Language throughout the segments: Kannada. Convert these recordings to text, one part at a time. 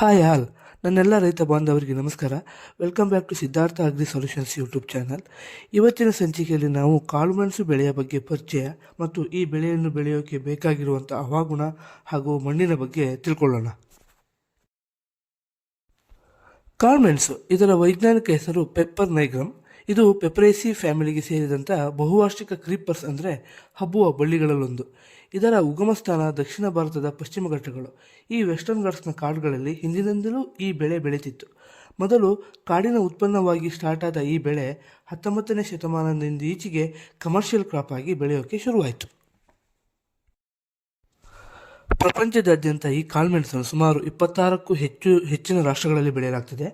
Hi all. ನನ್ನೆಲ್ಲ ರೈತ ಬಾಂಧವರಿಗೆ ನಮಸ್ಕಾರ. Welcome back to Siddhartha agri solutions YouTube channel ಇವತ್ತಿನ ಸಂಚಿಕೆಯಲ್ಲಿ ನಾವು ಕಾಳುಮೆಣಸು ಬೆಳೆಯ ಬಗ್ಗೆ ಪರಿಚಯ ಮತ್ತು ಈ ಬೆಳೆಯನ್ನು ಬೆಳೆಯೋಕೆ ಬೇಕಾಗಿರುವಂಥ ಹವಾಗುಣ ಹಾಗೂ ಮಣ್ಣಿನ ಬಗ್ಗೆ ತಿಳ್ಕೊಳ್ಳೋಣ. ಕಾಳುಮೆಣಸು ಇದರ ವೈಜ್ಞಾನಿಕ ಹೆಸರು ಪೆಪ್ಪರ್ ನೈಗ್ರಮ್ ಇದು ಪೆಪ್ರೇಸಿ ಫ್ಯಾಮಿಲಿಗೆ ಸೇರಿದಂಥ ಬಹುವಾರ್ಷಿಕ ಕ್ರೀಪರ್ಸ್ ಅಂದರೆ ಹಬ್ಬುವ ಬಳ್ಳಿಗಳಲ್ಲೊಂದು. ಇದರ ಉಗಮ ಸ್ಥಾನ ದಕ್ಷಿಣ ಭಾರತದ ಪಶ್ಚಿಮ ಘಟ್ಟಗಳು. ಈ ವೆಸ್ಟರ್ನ್ ಘಾಟ್ಸ್ನ ಕಾಡುಗಳಲ್ಲಿ ಹಿಂದಿನಿಂದಲೂ ಈ ಬೆಳೆ ಬೆಳೀತಿತ್ತು. ಮೊದಲು ಕಾಡಿನ ಉತ್ಪನ್ನವಾಗಿ ಸ್ಟಾರ್ಟ್ ಆದ ಈ ಬೆಳೆ ಹತ್ತೊಂಬತ್ತನೇ ಶತಮಾನದಿಂದ ಈಚೆಗೆ ಕಮರ್ಷಿಯಲ್ ಕ್ರಾಪ್ ಆಗಿ ಬೆಳೆಯೋಕೆ ಶುರುವಾಯಿತು. ಪ್ರಪಂಚದಾದ್ಯಂತ ಈ ಕಾಳುಮೆಣಸನ್ನು ಸುಮಾರು ಇಪ್ಪತ್ತಾರಕ್ಕೂ ಹೆಚ್ಚು, ಹೆಚ್ಚಿನ ರಾಷ್ಟ್ರಗಳಲ್ಲಿ ಬೆಳೆಯಲಾಗ್ತದೆ.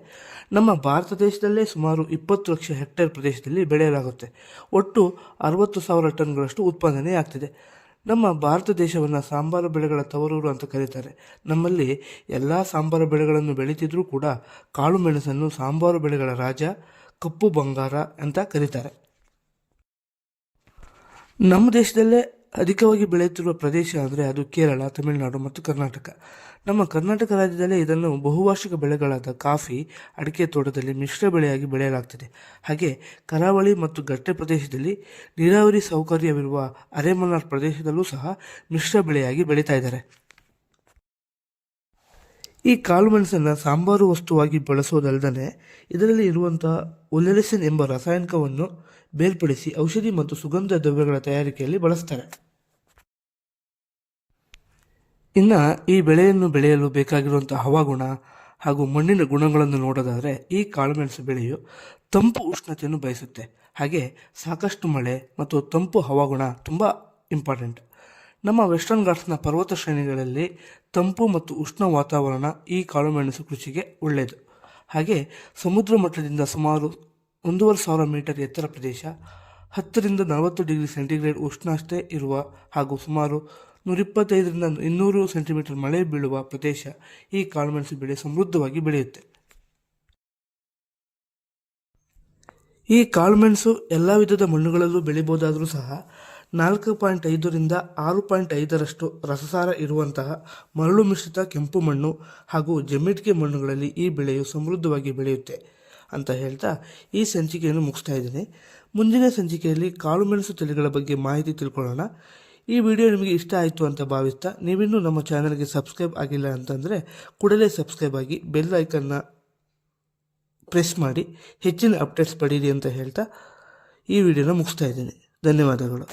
ನಮ್ಮ ಭಾರತ ದೇಶದಲ್ಲೇ ಸುಮಾರು ಇಪ್ಪತ್ತು ಲಕ್ಷ ಹೆಕ್ಟೇರ್ ಪ್ರದೇಶದಲ್ಲಿ ಬೆಳೆಯಲಾಗುತ್ತೆ. ಒಟ್ಟು ಅರವತ್ತು ಸಾವಿರ ಟನ್ಗಳಷ್ಟು ಉತ್ಪಾದನೆ ಆಗ್ತಿದೆ. ನಮ್ಮ ಭಾರತ ದೇಶವನ್ನು ಸಾಂಬಾರು ಬೆಳೆಗಳ ತವರೂರು ಅಂತ ಕರೀತಾರೆ. ನಮ್ಮಲ್ಲಿ ಎಲ್ಲ ಸಾಂಬಾರು ಬೆಳೆಗಳನ್ನು ಬೆಳೀತಿದ್ರೂ ಕೂಡ ಕಾಳು ಮೆಣಸನ್ನು ಸಾಂಬಾರು ಬೆಳೆಗಳ ರಾಜ, ಕಪ್ಪು ಬಂಗಾರ ಅಂತ ಕರೀತಾರೆ. ನಮ್ಮ ದೇಶದಲ್ಲೇ ಅಧಿಕವಾಗಿ ಬೆಳೆಯುತ್ತಿರುವ ಪ್ರದೇಶ ಅಂದರೆ ಅದು ಕೇರಳ, ತಮಿಳುನಾಡು ಮತ್ತು ಕರ್ನಾಟಕ. ನಮ್ಮ ಕರ್ನಾಟಕ ರಾಜ್ಯದಲ್ಲಿ ಇದನ್ನು ಬಹುವಾರ್ಷಿಕ ಬೆಳೆಗಳಾದ ಕಾಫಿ, ಅಡಿಕೆ ತೋಟದಲ್ಲಿ ಮಿಶ್ರ ಬೆಳೆಯಾಗಿ ಬೆಳೆಯಲಾಗ್ತದೆ. ಹಾಗೆ ಕರಾವಳಿ ಮತ್ತು ಗಟ್ಟೆ ಪ್ರದೇಶದಲ್ಲಿ ನೀರಾವರಿ ಸೌಕರ್ಯವಿರುವ ಅರೆಮನ್ನಾರ್ ಪ್ರದೇಶದಲ್ಲೂ ಸಹ ಮಿಶ್ರ ಬೆಳೆಯಾಗಿ ಬೆಳೀತಾ ಇದ್ದಾರೆ. ಈ ಕಾಳು ಮೆಣಸನ್ನು ಸಾಂಬಾರು ವಸ್ತುವಾಗಿ ಬಳಸೋದಲ್ಲದೆ ಇದರಲ್ಲಿ ಇರುವಂಥ ಒಲೆರಿಸಿನ್ ಎಂಬ ರಾಸಾಯನಿಕವನ್ನು ಬೇರ್ಪಡಿಸಿ ಔಷಧಿ ಮತ್ತು ಸುಗಂಧ ದ್ರವ್ಯಗಳ ತಯಾರಿಕೆಯಲ್ಲಿ ಬಳಸ್ತಾರೆ. ಇನ್ನು ಈ ಬೆಳೆಯನ್ನು ಬೆಳೆಯಲು ಬೇಕಾಗಿರುವಂಥ ಹವಾಗುಣ ಹಾಗೂ ಮಣ್ಣಿನ ಗುಣಗಳನ್ನು ನೋಡೋದಾದರೆ ಈ ಕಾಳುಮೆಣಸು ಬೆಳೆಯು ತಂಪು ಉಷ್ಣತೆಯನ್ನು ಬಯಸುತ್ತೆ. ಹಾಗೆ ಸಾಕಷ್ಟು ಮಳೆ ಮತ್ತು ತಂಪು ಹವಾಗುಣ ತುಂಬ ಇಂಪಾರ್ಟೆಂಟ್ ನಮ್ಮ ವೆಸ್ಟರ್ನ್ ಘಾಟ್ಸ್ನ ಪರ್ವತ ಶ್ರೇಣಿಗಳಲ್ಲಿ ತಂಪು ಮತ್ತು ಉಷ್ಣ ವಾತಾವರಣ ಈ ಕಾಳುಮೆಣಸು ಕೃಷಿಗೆ ಒಳ್ಳೆಯದು. ಹಾಗೆ ಸಮುದ್ರ ಮಟ್ಟದಿಂದ ಸುಮಾರು ಒಂದೂವರೆ ಸಾವಿರ ಮೀಟರ್ ಎತ್ತರ ಪ್ರದೇಶ, ಹತ್ತರಿಂದ ನಲವತ್ತು ಡಿಗ್ರಿ ಸೆಂಟಿಗ್ರೇಡ್ ಉಷ್ಣಾಷ್ಟೇ ಇರುವ ಹಾಗೂ ಸುಮಾರು ನೂರಿಪ್ಪತ್ತೈದರಿಂದ ಇನ್ನೂರು ಸೆಂಟಿಮೀಟರ್ ಮಳೆ ಬೀಳುವ ಪ್ರದೇಶ ಈ ಕಾಳುಮೆಣಸು ಬೆಳೆ ಸಮೃದ್ಧವಾಗಿ ಬೆಳೆಯುತ್ತೆ. ಈ ಕಾಳುಮೆಣಸು ಎಲ್ಲ ವಿಧದ ಮಣ್ಣುಗಳಲ್ಲೂ ಬೆಳಿಬೋದಾದರೂ ಸಹ ನಾಲ್ಕು ಪಾಯಿಂಟ್ ಐದರಿಂದ ಆರು ಪಾಯಿಂಟ್ ಐದರಷ್ಟು ರಸಸಾರ ಇರುವಂತಹ ಮರಳು ಮಿಶ್ರಿತ ಕೆಂಪು ಮಣ್ಣು ಹಾಗೂ ಜಮಿಟ್ಗೆ ಮಣ್ಣುಗಳಲ್ಲಿ ಈ ಬೆಳೆಯು ಸಮೃದ್ಧವಾಗಿ ಬೆಳೆಯುತ್ತೆ ಅಂತ ಹೇಳ್ತಾ ಈ ಸಂಚಿಕೆಯನ್ನು ಮುಗಿಸ್ತಾ ಇದ್ದೀನಿ. ಮುಂದಿನ ಸಂಚಿಕೆಯಲ್ಲಿ ಕಾಳುಮೆಣಸು ತಳಿಗಳ ಬಗ್ಗೆ ಮಾಹಿತಿ ತಿಳ್ಕೊಳ್ಳೋಣ. ಈ ವಿಡಿಯೋ ನಿಮಗೆ ಇಷ್ಟ ಆಯಿತು ಅಂತ ಭಾವಿಸ್ತಾ ನೀವಿನ್ನೂ ನಮ್ಮ ಚಾನಲ್ಗೆ ಸಬ್ಸ್ಕ್ರೈಬ್ ಆಗಿಲ್ಲ ಅಂತಂದರೆ ಕೂಡಲೇ ಸಬ್ಸ್ಕ್ರೈಬ್ ಆಗಿ ಬೆಲ್ ಐಕನ್ನ ಪ್ರೆಸ್ ಮಾಡಿ ಹೆಚ್ಚಿನ ಅಪ್ಡೇಟ್ಸ್ ಪಡೀರಿ ಅಂತ ಹೇಳ್ತಾ ಈ ವಿಡಿಯೋನ ಮುಗಿಸ್ತಾ ಇದ್ದೀನಿ. ಧನ್ಯವಾದಗಳು.